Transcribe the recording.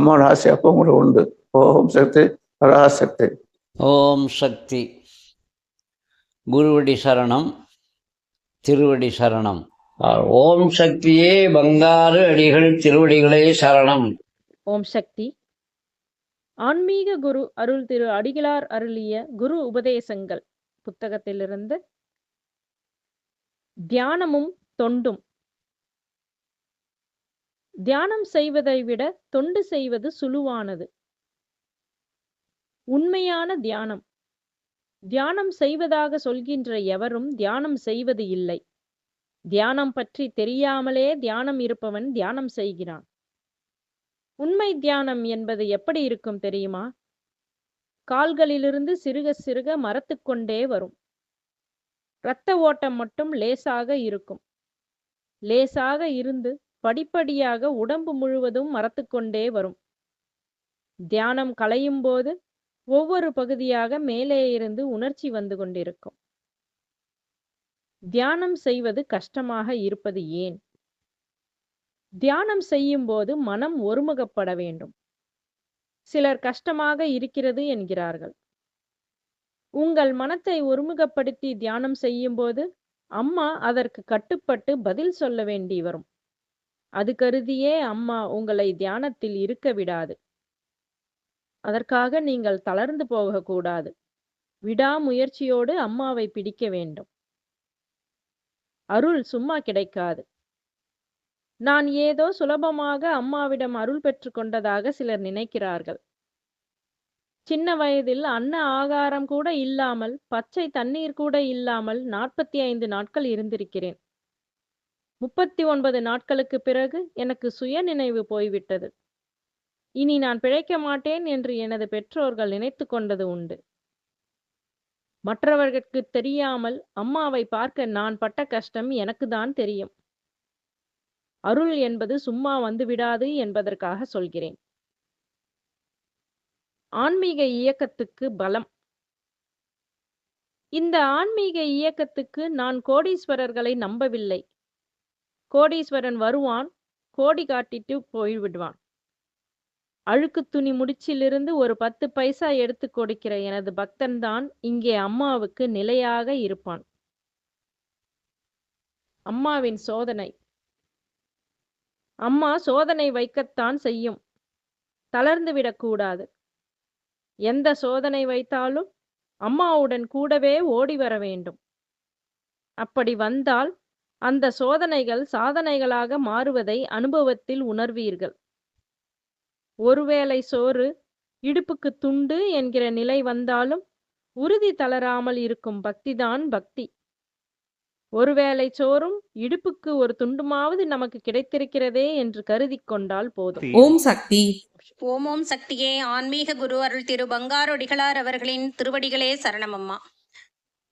அம்மாவோட ஆசை அப்போ உங்களுக்கு உண்டு. ஓம் சக்தி பராசக்தி. ஓம் சக்தி. குருவடி சரணம் திருவடி சரணம். ஓம் சக்தியே பங்காரு அடிகள் திருவடிகளே சரணம். ஓம் சக்தி. ஆன்மீக குரு அருள் திரு அடிகளார் அருளிய குரு உபதேசங்கள். புத்தகத்திலிருந்து தியானமும் தொண்டும். தியானம் செய்வதை விட தொண்டு செய்வது சுலுவானது உண்மையான தியானம். தியானம் செய்வதாக சொல்கின்ற எவரும் தியானம் செய்வது இல்லை. தியானம் பற்றி தெரியாமலே தியானம் இருப்பவன் தியானம் செய்கிறான். உண்மை தியானம் என்பது எப்படி இருக்கும் தெரியுமா? கால்களிலிருந்து சிறுக சிறுக மரத்துக் கொண்டே வரும். இரத்த ஓட்டம் மட்டும் லேசாக இருக்கும். லேசாக இருந்து படிப்படியாக உடம்பு முழுவதும் மறத்துக்கொண்டே வரும். தியானம் களையும் போது ஒவ்வொரு பகுதியாக மேலே இருந்து உணர்ச்சி வந்து கொண்டிருக்கும். தியானம் செய்வது கஷ்டமாக இருப்பது ஏன்? தியானம் செய்யும் போது மனம் ஒருமுகப்பட வேண்டும். சிலர் கஷ்டமாக இருக்கிறது என்கிறார்கள். உங்கள் மனத்தை ஒருமுகப்படுத்தி தியானம் செய்யும் போது அம்மா அதற்கு கட்டுப்பட்டு பதில் சொல்ல வேண்டி வரும். அது கருதியே அம்மா உங்களை தியானத்தில் இருக்க விடாது. அதற்காக நீங்கள் தளர்ந்து போகக்கூடாது விடாமுயற்சியோடு அம்மாவை பிடிக்க வேண்டும். அருள் சும்மா கிடைக்காது. நான் ஏதோ சுலபமாக அம்மாவிடம் அருள் பெற்று கொண்டதாக சிலர் நினைக்கிறார்கள். சின்ன வயதில் அன்ன ஆகாரம் கூட இல்லாமல் பச்சை தண்ணீர் கூட இல்லாமல் நாற்பத்தி ஐந்து நாட்கள் இருந்திருக்கிறேன். முப்பத்தி ஒன்பது நாட்களுக்கு பிறகு எனக்கு சுய நினைவு போய்விட்டது. இனி நான் பிழைக்க மாட்டேன் என்று எனது பெற்றோர்கள் நினைத்து கொண்டது உண்டு. மற்றவர்களுக்கு தெரியாமல் அம்மாவை பார்க்க நான் பட்ட கஷ்டம் எனக்கு தான் தெரியும். அருள் என்பது சும்மா வந்து விடாது என்பதற்காக சொல்கிறேன். ஆன்மீக இயக்கத்துக்கு பலம். இந்த ஆன்மீக இயக்கத்துக்கு நான் கோடீஸ்வரர்களை நம்பவில்லை. கோடீஸ்வரன் வருவான் கோடி காட்டிட்டு போய்விடுவான் அழுக்கு துணி முடிச்சிலிருந்து ஒரு பத்து பைசா எடுத்து கொடுக்கிற எனது பக்தன் தான் இங்கே அம்மாவுக்கு நிலையாக இருப்பான். அம்மாவின் சோதனை. அம்மா சோதனை வைக்கத்தான் செய்யும். தளர்ந்து விடக்கூடாது. எந்த சோதனை வைத்தாலும் அம்மாவுடன் கூடவே ஓடி வர வேண்டும். அப்படி வந்தால் அந்த சோதனைகள் சாதனைகளாக மாறுவதை அனுபவத்தில் உணர்வீர்கள். ஒருவேளை சோறு இடுப்புக்கு துண்டு என்கிற நிலை வந்தாலும் உறுதி தளராமல் இருக்கும் பக்திதான் பக்தி. ஒருவேளை சோறும் இடுப்புக்கு ஒரு துண்டுமாவது நமக்கு கிடைத்திருக்கிறதே என்று கருதி கொண்டால் போதும். ஓம் சக்தி. ஓம் ஓம் சக்தியே. ஆன்மீக குரு அருள் திரு பங்காரொடிகளார் அவர்களின் திருவடிகளே சரணமம்மா.